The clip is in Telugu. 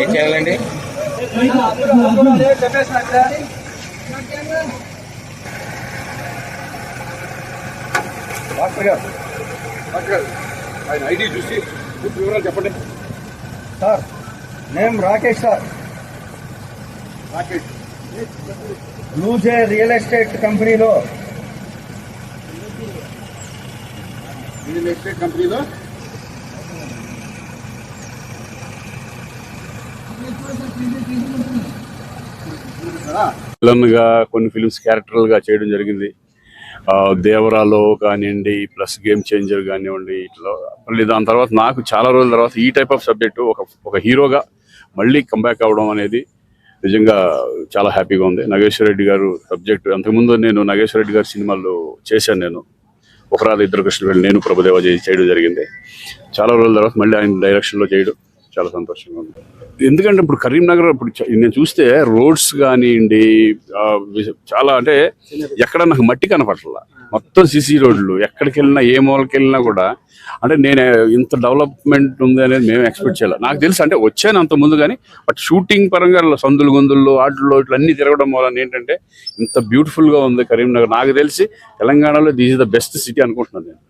ఏం చేయాలండి? డాక్టర్ గారు డాక్టర్ గారు ఆయన ఐడి చూసి పూర్తి వివరాలు చెప్పండి. Sir name Rakesh sir. Rakesh. Bluejay real estate కంపెనీలో. రియల్ ఎస్టేట్ కంపెనీలో? విలన్గా కొన్ని ఫిల్మ్స్ క్యారెక్టర్లుగా చేయడం జరిగింది. దేవరాలో కానివ్వండి ప్లస్ గేమ్ చేంజర్ కానివ్వండి ఇట్లా. మళ్ళీ దాని తర్వాత నాకు చాలా రోజుల తర్వాత ఈ టైప్ ఆఫ్ సబ్జెక్టు ఒక ఒక హీరోగా మళ్ళీ కంబ్యాక్ అవ్వడం అనేది నిజంగా చాలా హ్యాపీగా ఉంది. నాగేశ్వర రెడ్డి గారు సబ్జెక్టు అంతకుముందు నేను నాగేశ్వర రెడ్డి గారి సినిమాల్లో చేశాను నేను. ఒకరాలు ఇద్దరు కృష్ణ వెళ్ళి నేను ప్రభుదేవ చేయడం జరిగింది. చాలా రోజుల తర్వాత మళ్ళీ ఆయన డైరెక్షన్లో చేయడం. చాలా సంతోషంగా ఉంది. ఎందుకంటే ఇప్పుడు కరీంనగర్ ఇప్పుడు నేను చూస్తే రోడ్స్ కానివ్వండి చాలా అంటే ఎక్కడ నాకు మట్టి కనపట్ల మొత్తం సిసి రోడ్లు ఎక్కడికి వెళ్ళినా ఏ మూలకి వెళ్ళినా కూడా అంటే నేను ఇంత డెవలప్మెంట్ ఉంది అనేది మేము ఎక్స్పెక్ట్ చేయాలి. నాకు తెలుసు అంటే వచ్చాను అంత ముందు కానీ బట్ షూటింగ్ పరంగా సందులు గొందుల్లో ఆటల్లో ఇట్లా అన్ని తిరగడం వలన ఏంటంటే ఇంత బ్యూటిఫుల్గా ఉంది కరీంనగర్. నాకు తెలిసి తెలంగాణలో this is the best city అనుకుంటున్నాను నేను.